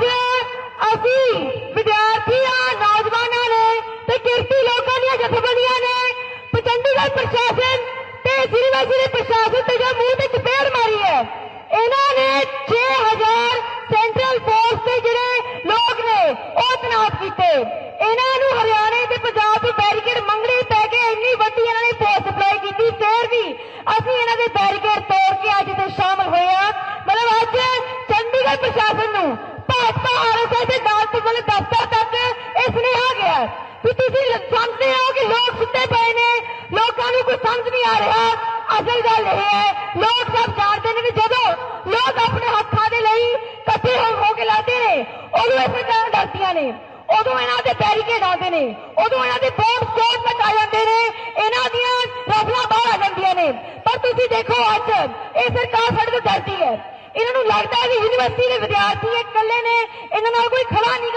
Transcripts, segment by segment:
ਅੱਜ ਅਸੀਂ ਵਿਦਿਆਰਥੀਆਂ, ਨੌਜਵਾਨਾਂ ਨੇ ਤੇ ਕਿਰਤੀ ਲੋਕਾਂ ਦੀਆਂ ਜਥੇਬੰਦੀਆਂ ਨੇ ਚੰਡੀਗੜ੍ਹ ਪ੍ਰਸ਼ਾਸਨ ਤੇ ਯੂਨੀਵਰਸਿਟੀ ਪ੍ਰਸ਼ਾਸਨ ਤੇ ਜੋ ਮੂੰਹ ਤੇ ਚਪੇੜ ਮਾਰੀ ਹੈ, ਇਹਨਾਂ ਨੇ 6000 ਸੈਂਟਰਲ ਫੋਰਸ ਦੇ ਜਿਹੜੇ ਲੋਕ ਨੇ, ਉਹ ਤਨਾਤ ਕੀਤੇ। ਇਹਨਾਂ ਨੂੰ ਹਰਿਆਣੇ ਤੇ ਪੰਜਾਬ ਤੋਂ ਬੈਰੀਕੇਡ ਮੰਗਣੇ ਪੈ ਗਏ ਇੰਨੀ ਵੱਡੀ ਇਹਨਾਂ ਨੇ ਫੋਰਸ ਸਪਲਾਈ ਕੀਤੀ, ਫੇਰ ਵੀ ਅਸੀਂ ਇਹਨਾਂ ਦੇ ਬੈਰੀਕੇਡ ਤੋੜ ਕੇ ਅੱਜ ਤੇ ਸ਼ਾਮਲ ਹੋਏ ਆ ਮਤਲਬ ਅੱਜ ਚੰਡੀਗੜ੍ਹ ਪ੍ਰਸ਼ਾਸਨ ਨੂੰ ਦੇ ਦਫ਼ਤਰ ਤੱਕ ਇਹ ਸੁਨੇਹਾ ਗਿਆ ਹੈ ਤੁਸੀਂ ਸਮਝਦੇ ਹੋ ਕਿ ਲੋਕ ਸੁੱਤੇ ਪਏ ਨੇ, ਲੋਕਾਂ ਨੂੰ ਕੋਈ ਸਮਝ ਨਹੀਂ ਆ ਰਿਹਾ। ਅਸਲ ਗੱਲ ਇਹ ਹੈ, ਲੋਕ ਸਭ ਜਾਣਦੇ ਨੇ ਵੀ ਜਦੋਂ ਲੋਕ ਆਪਣੇ ਹੱਥਾਂ ਦੇ ਲਈ ਇਕੱਠੇ ਹੋ ਕੇ ਲੜਦੇ ਨੇ, ਉਦੋਂ ਇਹ ਸਰਕਾਰਾਂ ਡਰਦੀਆਂ ਨੇ, ਉਦੋਂ ਇਹਨਾਂ ਦੇ ਬੈਰੀਕੇਡ ਆਉਂਦੇ ਨੇ, ਉਦੋਂ ਇਹਨਾਂ ਦੇ ਬੋਮ ਸਟੋਰ ਤੱਕ ਆ ਜਾਂਦੇ ਨੇ, ਇਹਨਾਂ ਦੀਆਂ ਰਫਲਾਂ ਬਾਹਰ ਆ ਜਾਂਦੀਆਂ ਨੇ। ਪਰ ਤੁਸੀਂ ਦੇਖੋ ਅੱਜ, ਇਹ ਸਰਕਾਰ ਸਾਡੇ ਤੋਂ ਡਰਦੀ ਹੈ। ਇਹਨਾਂ ਨੂੰ ਲੱਗਦਾ ਹੈ ਕਿ ਯੂਨੀਵਰਸਿਟੀ ਦੇ ਵਿਦਿਆਰਥੀ ਇਕੱਲੇ ਨੇ, ਇਹਨਾਂ ਨਾਲ ਕੋਈ ਖੜਾ ਨਹੀਂ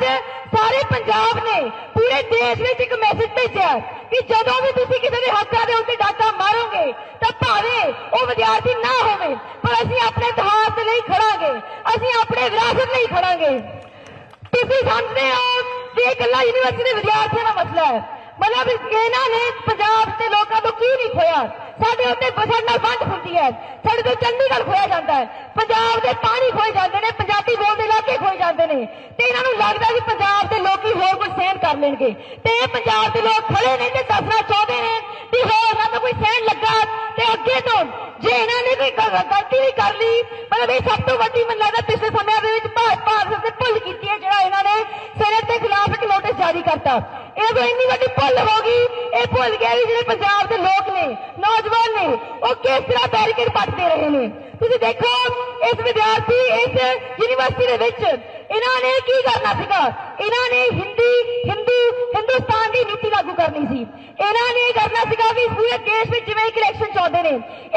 ਅੱਜ ਸਾਰੇ ਪੰਜਾਬ ਨੇ, ਪੂਰੇ ਦੇਸ਼ ਵਿੱਚ ਇੱਕ ਮੈਸੇਜ ਭੇਜਿਆ ਕਿ ਜਦੋਂ ਵੀ ਤੁਸੀਂ ਕਿਸੇ ਦੇ ਹੱਕਾਂ ਦੇ ਉੱਤੇ ਡਾਕਾ ਮਾਰੋਗੇ ਤਾਂ ਭਾਵੇਂ ਉਹ ਵਿਦਿਆਰਥੀ ਨਾ ਹੋਵੇ, ਪਰ ਅਸੀਂ ਆਪਣੇ ਇਤਿਹਾਸ ਲਈ ਖੜਾਂਗੇ, ਅਸੀਂ ਆਪਣੇ ਵਿਰਾਸਤ ਲਈ ਖੜਾਂਗੇ। ਤੁਸੀਂ ਸਮਝਦੇ ਹੋ ਕਿ ਇਹ ਇਕੱਲਾ ਯੂਨੀਵਰਸਿਟੀ ਦੇ ਵਿਦਿਆਰਥੀਆਂ ਦਾ ਮਸਲਾ ਹੈ? ਮਤਲਬ ਇਹਨਾਂ ਨੇ ਪੰਜਾਬ ਦੇ ਲੋਕਾਂ ਤੋਂ ਕੀ ਨਹੀਂ ਖੋਇਆ ਸਾਡੇ ਉੱਤੇ ਸਾਡੇ ਨਾਲ ਵੰਡ ਹੁੰਦੀ ਹੈ। ਸਾਡੇ ਤੋਂ ਚੰਡੀਗੜ੍ਹ ਖੋਇਆ ਜਾਂਦਾ ਹੈ। ਪੰਜਾਬ ਦੇ ਪਾਣੀ ਖੋਏ ਜਾਂਦੇ ਨੇ ਪੰਜਾਬੀ ਬੋਲਦੇ ਇਲਾਕੇ ਖੋਏ ਜਾਂਦੇ ਨੇ ਤੇ ਇਹਨਾਂ ਨੂੰ ਲੱਗਦਾ ਕਿ ਪੰਜਾਬ ਦੇ ਲੋਕੀ ਹੋਰ ਕੁਝ ਸਹਿਣ ਕਰ ਲੈਣਗੇ ਤੇ ਇਹ ਪੰਜਾਬ ਦੇ ਲੋਕ ਖੜੇ ਨੇ ਤੇ ਦੱਸਣਾ ਚਾਹੁੰਦੇ ਨੇ ਕਿ ਹੋਰ ਨਾ ਕੋਈ ਸਹਿਣ ਲੱਗਾ ਤੇ ਅੱਗੇ ਤੋਂ ਜੇ ਇਹਨਾਂ ਨੇ ਕੋਈ ਗਲਤੀ ਵੀ ਕਰ ਲਈ, ਮਤਲਬ ਇਹ ਸਭ ਤੋਂ ਵੱਡੀ ਮੈਨੂੰ ਲੱਗਦਾ ਪਿਛਲੇ ਸਮਿਆਂ ਦੇ ਵਿੱਚ ਭਾਰਤ ਭਾਰਤ ਭੁੱਲ ਕੀਤੀ ਹੈ, ਜਿਹੜਾ ਇਹਨਾਂ ਨੇ ਸੈਨੇਟ ਦੇ ਖਿਲਾਫ ਇੱਕ ਨੋਟਿਸ ਜਾਰੀ ਕਰਤਾ। ਇਹ ਤੋਂ ਇੰਨੀ ਵੱਡੀ ਭੁੱਲ ਹੋ ਗਈ, ਇਹ ਭੁੱਲ ਗਿਆ ਵੀ ਜਿਹੜੇ ਪੰਜਾਬ ਦੇ ਲੋਕ ਨੇ, ਨੌਜਵਾਨ ਨੇ, ਉਹ ਕਿਸ ਤਰ੍ਹਾਂ ਬੈਰੀਕੇਡ ਪੱਟਦੇ ਰਹੇ ਨੇ। ਤੁਸੀਂ ਦੇਖੋ, ਇਸ ਵਿਦਿਆਰਥੀ ਇਸ ਯੂਨੀਵਰਸਿਟੀ ਦੇ ਵਿੱਚ ਇਹਨਾਂ ਨੇ ਕੀ ਕਰਨਾ ਸੀਗਾ? ਇਹਨਾਂ ਨੇ ਹਿੰਦੀ, ਹਿੰਦੂ, ਹਿੰਦੁਸਤਾਨ ਦੀ ਨੀਤੀ ਲਾਗੂ ਕਰਨੀ ਸੀ। ਇਹਨਾਂ ਨੇ ਇਹ ਕਰਨਾ ਸੀਗਾ ਵੀ ਪੂਰੇ ਦੇਸ਼ ਵਿੱਚ ਜਿਵੇਂ ਇੱਕ ਇਲੈਕਸ਼ਨ ਚਾਹੁੰਦੇ ਨੇ,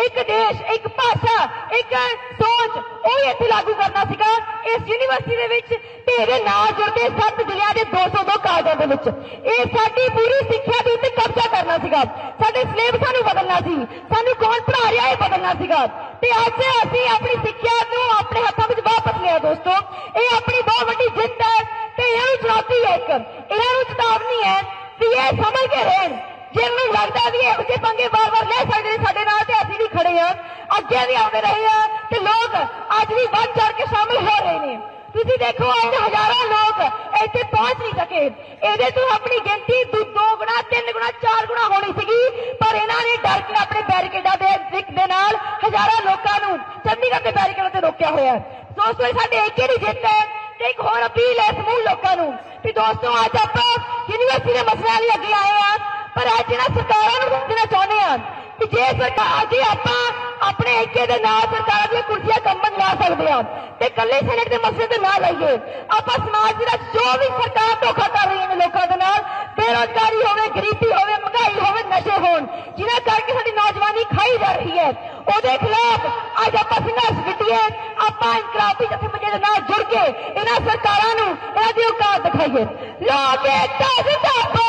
ਇੱਕ ਦੇਸ਼, ਇੱਕ ਭਾਸ਼ਾ, ਇੱਕ ਸੋਚ, ਉਹ ਇੱਥੇ ਲਾਗੂ ਕਰਨਾ ਸੀਗਾ। ਇਸ ਯੂਨੀਵਰਸਿਟੀ ਦੇ ਵਿੱਚ ਤੇ ਇਹਦੇ ਨਾਲ ਜੁੜਦੇ ਸੱਤ ਜ਼ਿਲ੍ਹਿਆਂ ਦੇ 202 ਕਾਲਜਾਂ ਦੇ ਵਿੱਚ। ਇਹ ਸਾਡੀ ਪੂਰੀ ਸਿੱਖਿਆ ਦੇ ਉੱਤੇ ਕਬਜ਼ਾ ਕਰਨਾ ਸੀਗਾ। ਸਾਡੇ ਸਿਲੇਬਸਾਂ ਨੂੰ ਬਦਲਣਾ ਸੀ। ਸਾਨੂੰ ਕੌਣ ਪੜ੍ਹਾ ਰਿਹਾ ਇਹ ਬਦਲਣਾ ਸੀਗਾ। ਤੇ ਅੱਜ ਅਸੀਂ ਆਪਣੀ ਸਿੱਖਿਆ ਨੂੰ ਆਪਣੇ ਹੱਥਾਂ ਵਿੱਚ ਵਾਪਸ ਲਿਆ ਦੋਸਤੋ ਇਹ ਆਪਣੀ ਬਹੁਤ ਵੱਡੀ ਜਿੱਤ ਹੈ ਤੇ ਇਹਨਾਂ ਨੂੰ ਚੁਣੌਤੀ ਹੈ ਇੱਕ ਇਹਨਾਂ ਨੂੰ ਚੇਤਾਵਨੀ ਹੈ ਵੀ ਇਹ ਸਮਝ ਕੇ ਰਹਿਣ ਜੇ ਨੂੰ ਲੱਗਦਾ ਵੀ ਇਹੋ ਜਿਹੇ ਪੰਗੇ ਵਾਰ-ਵਾਰ ਲੈ ਸਕਦੇ ਸਾਡੇ ਨਾਲ ਤੇ ਅਸੀਂ ਵੀ ਖੜੇ ਆ ਅੱਗੇ ਵੀ ਆਉਂਦੇ ਰਹੇ ਆ ਤੇ ਲੋਕ ਅੱਜ ਵੀ ਵੱਧ ਚੜ ਕੇ ਸ਼ਾਮਿਲ ਹੋ ਰਹੇ ਨੇ। ਤੁਸੀਂ ਦੇਖੋ, ਅੱਜ ਹਜ਼ਾਰਾਂ ਲੋਕ ਇੱਥੇ ਪਹੁੰਚ ਨਹੀਂ ਸਕੇ। ਇਹਦੇ ਤੋਂ ਆਪਣੀ ਗਿਣਤੀ ਦੋ ਗੁਣਾ, ਤਿੰਨ ਗੁਣਾ, ਚਾਰ ਗੁਣਾ ਹੋਣੀ ਸੀਗੀ, ਪਰ ਇਹਨਾਂ ਨੇ ਡਰ ਕੇ ਆਪਣੇ ਬੈਰੀਕੇਡਾਂ ਦੇ ਜ਼ਿਕ ਦੇ ਨਾਲ ਹਜ਼ਾਰਾਂ ਲੋਕਾਂ ਨੂੰ ਚੰਡੀਗੜ੍ਹ ਦੇ ਬੈਰੀਕੇਡਾਂ ਤੇ ਰੋਕਿਆ ਹੋਇਆ ਹੈ। ਦੋਸਤੋ ਸਾਡੇ ਇੱਕ ਦੀ ਜਿੱਤ ਹੈ। ਤੇ ਇੱਕ ਹੋਰ ਅਪੀਲ ਹੈ ਸਮੂਹ ਲੋਕਾਂ ਨੂੰ ਕਿ ਦੋਸਤੋ, ਅੱਜ ਆਪਾਂ ਯੂਨੀਵਰਸਿਟੀ ਦੇ ਮਸਲਿਆਂ ਲਈ ਅੱਗੇ ਆਏ ਆ ਪਰ ਅੱਜ ਇਹਨਾਂ ਸਰਕਾਰਾਂ ਨੂੰ ਸਮਝਣਾ ਚਾਹੁੰਦੇ ਆ ਕਿ ਜੇ ਸਰਕਾਰ, ਜੇ ਆਪਾਂ ਆਪਣੇ ਏਕੇ ਦੇ ਨਾਲ ਸਰਕਾਰ ਦੀਆਂ ਕੁਰਸੀਆਂ ਕੰਬਣ ਲਾ ਸਕਦੇ ਆ ਤੇ ਕੱਲੇ ਸੈਨੇਟ ਦੇ ਮਸਲੇ ਤੇ ਨਾ ਲਾਈਏ ਆਪਾਂ ਸਮਾਜ ਦਾ ਜੋ ਵੀ ਸਰਕਾਰ ਧੋਖਾ ਕਰ ਰਹੀ ਹੈ ਲੋਕਾਂ ਦੇ ਨਾਲ, ਬੇਰੋਜ਼ਗਾਰੀ ਹੋਵੇ, ਗਰੀਬੀ ਹੋਵੇ, ਮਹਿੰਗਾਈ ਹੋਵੇ, ਨਸ਼ੇ ਹੋਣ ਜਿਹਨਾਂ ਕਰਕੇ ਸਾਡੀ ਨੌਜਵਾਨੀ ਖਾਈ ਜਾ ਰਹੀ ਹੈ। ਉਹਦੇ ਖਿਲਾਫ ਅੱਜ ਆਪਾਂ ਸੰਘਰਸ਼ ਵਿੱਢੀਏ, ਆਪਾਂ ਇਨਕਲਾਬੀ ਜਥੇਬੰਦੀਆਂ ਦੇ ਨਾਲ ਜੁੜ ਕੇ ਇਹਨਾਂ ਸਰਕਾਰਾਂ ਨੂੰ ਇਹਨਾਂ ਦੀ ਔਕਾਤ ਦਿਖਾਈਏ। ਲੋਕ ਏਕਤਾ ਜ਼ਿੰਦਾਬਾਦ